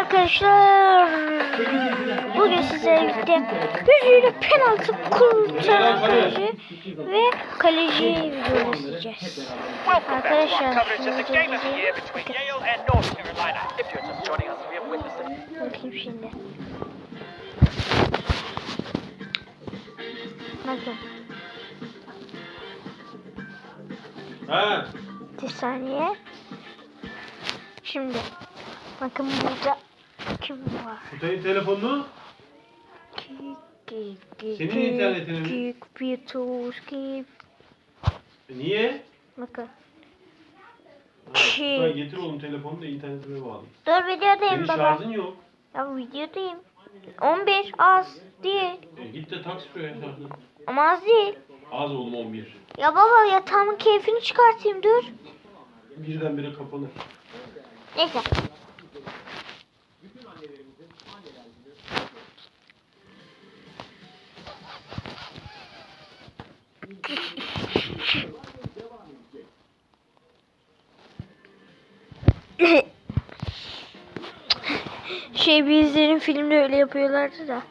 Arkadaşlar bugün sizlerle birlikte yüzüyle penaltı kurtaran kaleci ve kaleciyi video izleyeceğiz. Arkadaşlar bakayım şimdi. Bakın Ha, bir saniye. Şimdi bakın burada kim var? Kutay'ın telefonunu Senin internetine mi? Kik, Beatles, kik. E, niye? Bakın. Ha, Kutay getir oğlum telefonunu da internetine bağlı. Dur videodayım Senin baba. şarjın yok. Ya videodayım. 11 az değil. E, git de tak şuraya şarjını. Ama az değil. Az oğlum 11. Ya baba yatağımın keyfini çıkartayım dur. Birdenbire kapanır. Neyse. Şey bizlerin filmde öyle yapıyorlardı da.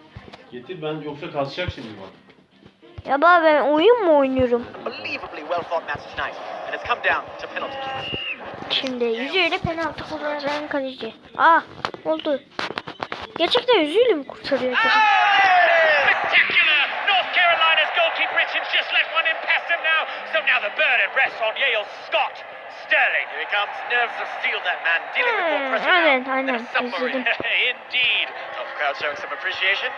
Getir ben yoksa kasacak şimdi bak. Ya baba ben oyun mu oynuyorum? Şimdi yüzüyle penaltı kullanan kaleci. Ah oldu. Gerçekten yüzüyle mi kurtarıyor acaba? Just left one in past him now, so now the burden rests on Yale's Scott Sterling. Here he comes, nerves of steel, that man, dealing with more Hmm, pressure aynen, now aynen, than a submarine. izledim. Indeed. Home crowd showing some appreciation.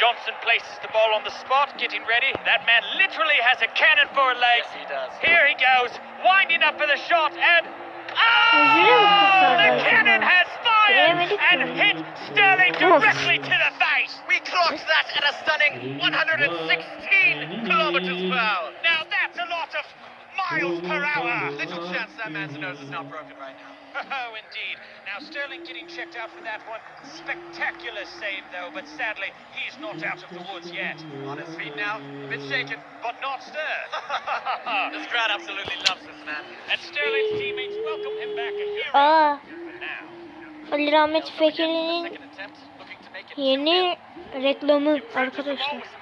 Johnson places the ball on the spot, getting ready. That man literally has a cannon for a leg. Yes, he does. Here he goes, winding up for the shot, and oh, the cannon has fired and hit Sterling directly to the face. We clocked that at a stunning 116 kilometers per hour. Now miles per hour. Little chance that man's nose is not broken right now. Oh, indeed. Now Sterling getting checked out for that one. Spectacular save though, but sadly he's not out of the woods yet. On his feet now, a bit shaken, but not stirred. this crowd absolutely loves this man. And Sterling's teammates welcome him back a hero. Aa For now. Ali Rahmet Fekir'in yeni reklamı arkadaşlar.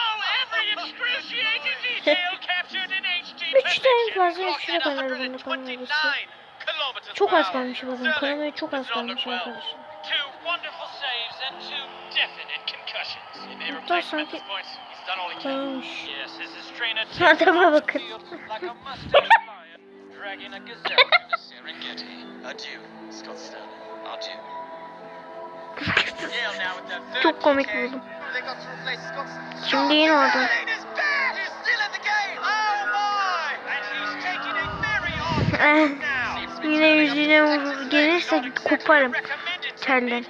Üç tane fazla bunu 129 kanalısı. Çok az kalmış bakın. Kanamaya çok az kalmış 12. arkadaşlar. Hatta sanki kalmış. Adama bakın. dragging a gazelle the Serengeti. Adieu, Scott. Adieu. Çok komik buldum. Şimdi yine orada. Now. Yine yüzüne gelirse koparım terden.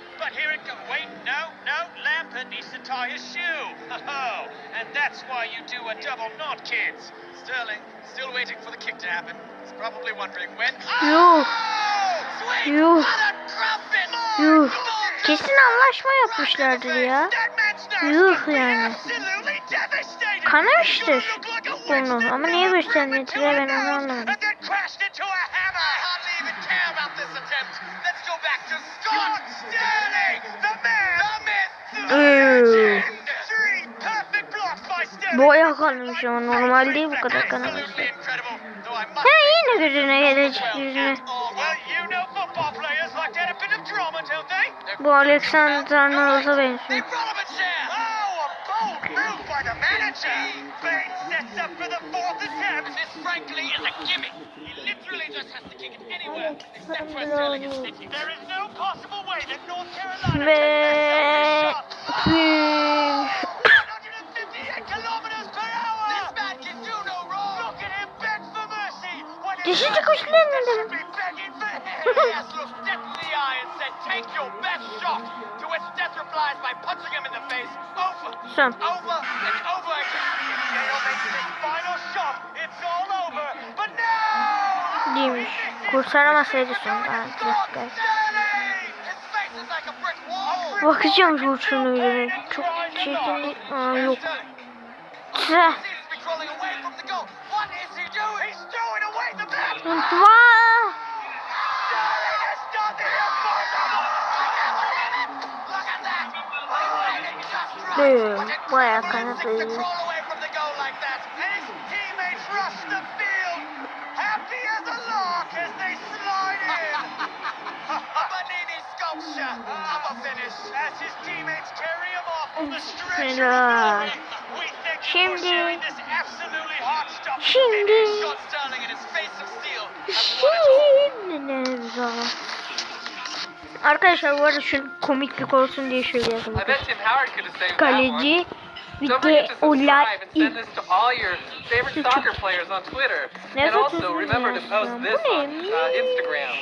Oh, and that's why you do a double knot, kids. Sterling still waiting for the kick to happen. He's probably wondering when. Yuh. Yuh. Yuh. Kesin anlaşma yapmışlardır ya. Yuh yani. Kanamıştır bunu ama niye göstermediler ben onu anlamadım. Crashed into a hammer. I hardly even care about this attempt. Let's go back to Scott Sterling, the man, the myth, the Ew. legend. Three perfect blocks by Sterling. Boya kalmış ama normal değil bu kadar must Ha yine gözüne gelecek well yüzüne. at all. Well, you know football players like to add a bit of drama, don't they? Bu Alexander Arnold'a benziyor. Except for the fourth attempt. This, frankly, is a gimmick. He literally just has to kick it anywhere, except for Sterling and City. There is no possible way that North Carolina can mess up this shot. Держите кусь Леннона. Все. Over and over again. Değilmiş. Kurtaramasaydı son. Going Ha, to bir score. dakika. Sterling! His face is like a brick wall. Bakacağım şu uçunu videoya. Çok çirkin. Aa yok. Tüh. Seems to be sculpture of a finish as his teammates carry him off the stretcher of Helal. glory. We thank you for Şimdi- sharing this absolutely heart-stopping Şimdi- finish. Shot Sterling in his face of steel. has won it all. Şimdi ne zaman? Arkadaşlar bu arada şu komiklik olsun diye şöyle yazdım. Kaleci bir de forget to olay subscribe and send this to all your favorite soccer players on Twitter. Ne And also satıyorsun remember to ya? post Bu neymiş? uh?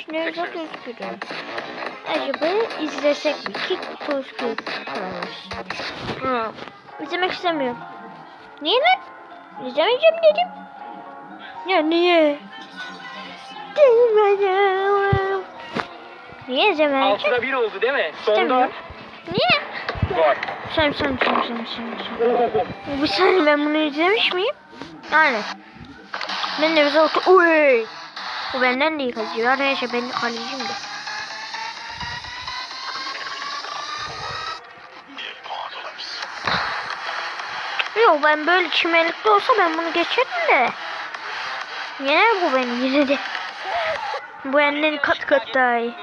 Acaba izlesek mi? Kick post Ha, izlemek istemiyorum. Niye lan? İzlemeyeceğim dedim. Ya niye? Niye izlemeyeceğim? 6'da 1 oldu değil mi? İstemiyorum. Niye? Sen sen sen sen sen sen. Bir saniye ben bunu izlemiş miyim? Aynen. Ben de bize otur. Uy. Bu benden değil kaleci. Arkadaşlar ben kaleciyim de. Yok ben böyle çimenlikte olsa ben bunu geçerim de. Yener bu beni yine de. Bu benden kat kat daha iyi.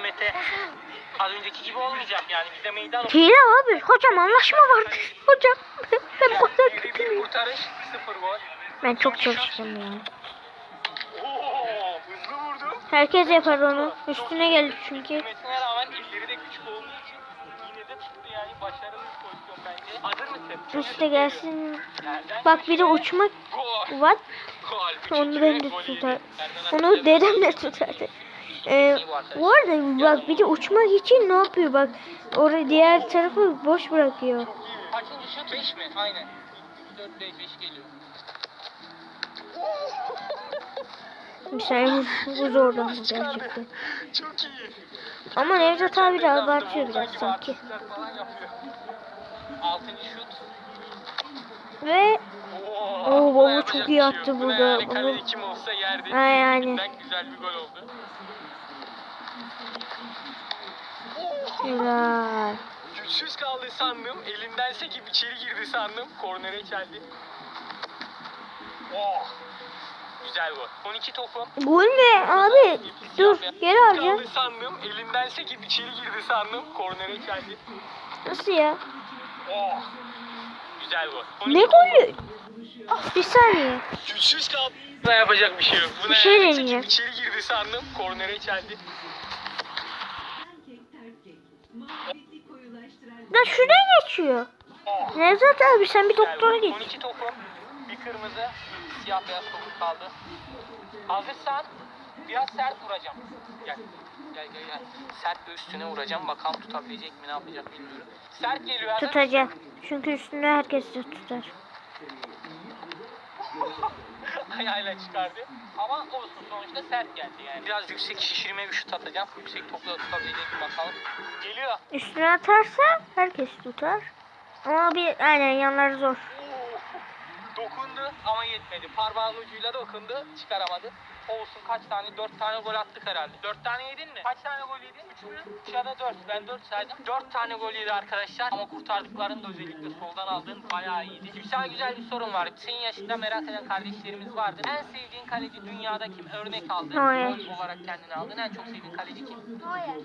Az önceki gibi olmayacak yani bize meydan Hile abi. Hocam anlaşma vardı. Hocam. Ben bu kadar Bir kötüyüm. kurtarış 0 gol. Ben çok çalıştım ya. Oo, hızlı vurdu. Herkes yapar onu. Üstüne geldi çünkü. Üste gelsin. Bak bir de uçmak var. Onu ben de tutar. Onu dedem de tutardı. Ee, bu arada bak bir de uçmak için ne yapıyor bak. Oraya diğer tarafı boş bırakıyor. Kaçıncı şut? 5 mi? Aynen. 4 5 5 geliyor. Mesela bu zorlandı gerçekten. Çok iyi. Ama Nevzat abi de abartıyor biraz sanki. Altıncı şut. Ve Oo, Oo, baba çok iyi attı burada. Yani Baba- kaleci kim olsa yerdi. Ay, yani. Güzel bir gol oldu. helal. Güçsüz kaldı sandım. Elindense gibi içeri girdi sandım. Kornere geldi. Oh. Güzel gol. 12 topum. Gol mü abi? Dur geri alacağım. Kaldı sandım. Elindense gibi içeri girdi sandım. Kornere geldi. Nasıl ya? Oh. Güzel gol. 12 Ne golü? Bir saniye. Güçsüz kaldı. Buna yapacak bir şey yok. Buna Bir şey deneyeceğim. içeri girdi sandım. Kornere geldi. Da şuradan geçiyor. Oh. Nevzat abi sen bir doktora git. 12 topum. Bir kırmızı. Siyah beyaz topuk kaldı. Hazırsan biraz sert vuracağım. Gel. Gel gel gel. Sert üstüne vuracağım. Bakalım tutabilecek mi ne yapacak bilmiyorum. Sert geliyor. hazır Tutacak. Çünkü üstüne herkes de tutar. ayağıyla çıkardı. Ama olsun sonuçta sert geldi yani. Biraz yüksek şişirme bir şut atacağım. Yüksek topla tutabilecek mi bakalım. Geliyor. Üstüne atarsa herkes tutar. Ama bir aynen yanları zor. Oo. Dokundu ama yetmedi. Parmağın ucuyla dokundu. Çıkaramadı. Olsun kaç tane? Dört tane gol attık herhalde. Dört tane yedin mi? Kaç tane gol yedin? Üç mü? Üç ya da dört. Ben dört saydım. Dört tane gol yedi arkadaşlar. Ama kurtardıklarını da özellikle soldan aldığın bayağı iyiydi. Şimdi sana güzel bir sorun var. Senin yaşında merak eden kardeşlerimiz vardı. En sevdiğin kaleci dünyada kim? Örnek aldın. Neuer. Gol olarak kendine aldın. En çok sevdiğin kaleci kim? Yani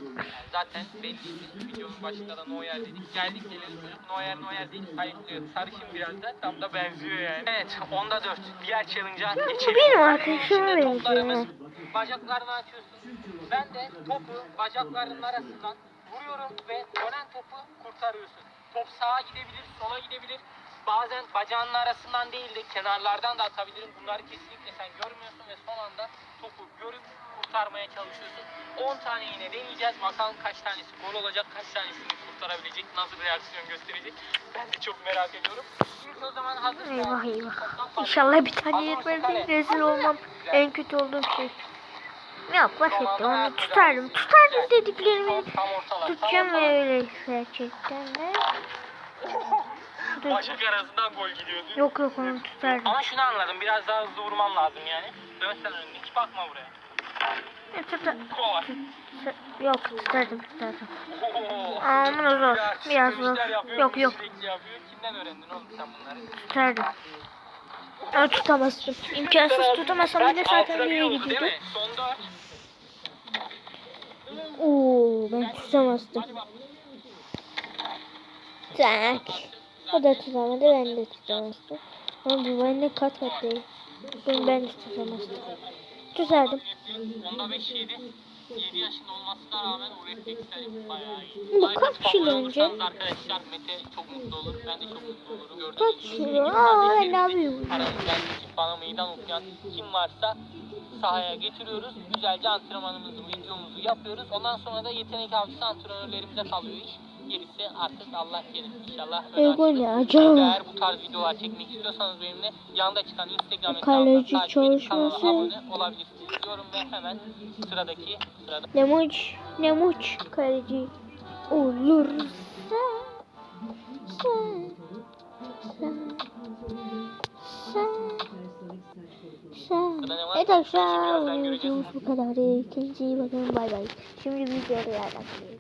zaten belli videonun başında da Neuer dedik. Geldik gelelim çocuk Neuer Neuer deyip sayıklıyor. Sarışın biraz da tam da benziyor yani. Evet onda 4. Diğer challenge'a geçelim. benim içinde benziyor, toplarımız. Bacaklarını açıyorsun. Ben de topu bacaklarının arasından vuruyorum ve dönen topu kurtarıyorsun. Top sağa gidebilir, sola gidebilir. Bazen bacağının arasından değil de kenarlardan da atabilirim. Bunları kesinlikle sen görmüyorsun ve son anda topu görüp kurtarmaya çalışıyorsun. 10 tane yine deneyeceğiz. Bakalım kaç tanesi gol olacak, kaç tanesini kurtarabilecek, nasıl reaksiyon gösterecek ben de çok merak ediyorum. İlk o zaman hazır. Eyvah eyvah. İnşallah bir tane yetmez. Rezil olmam. En kötü olduğum şey. Yok bahsetti onu tutardım. Tutardım dediklerimi tutacağım öyle gerçekten de. Dur. Başak arasından gol gidiyordu. Yok yok onu tutardım. Ama şunu anladım. Biraz daha hızlı vurman lazım yani. Dönsen önüne. Hiç bakma buraya. Tutar. Yok tutardım tutardım. Oo. Aa, ama zor. Biraz zor. Yok yok. Kimden öğrendin oğlum sen bunları? tutardım. Ama tutamazdım. İmkansız tutamazsam bile zaten nereye gidiyordu? Oo ben tutamazdım. Tak. O da tutamadı ben de tutamazdım. Ama bu bende kat kat değil. Bunu ben de tutamazdım. Tutardım. Onda 5 7. 7 yaşında olmasına rağmen o refleksler bayağı iyi. Bu kaç yıl önce? Arkadaşlar Mete çok mutlu olur. Ben de çok mutlu olurum. Gördüğünüz Kaç yıl? Aa, ben geçip bana meydan okuyan kim varsa sahaya getiriyoruz. Güzelce antrenmanımızı, videomuzu yapıyoruz. Ondan sonra da yetenek avcısı antrenörlerimize kalıyor iş. Gerisi artık Allah kerim. İnşallah öyle E, gol açılır. ne acaba? Eğer bu tarz videolar çekmek istiyorsanız benimle yanda çıkan Instagram Kaleci çalışması. olabilirsiniz diyorum ve hemen sıradaki sırada Nemuç, Nemuç kaleci olursa sen, sen, sen? Evet arkadaşlar, bu kadar. İkinci bakın bay bay. Şimdi videoya yerleştirelim.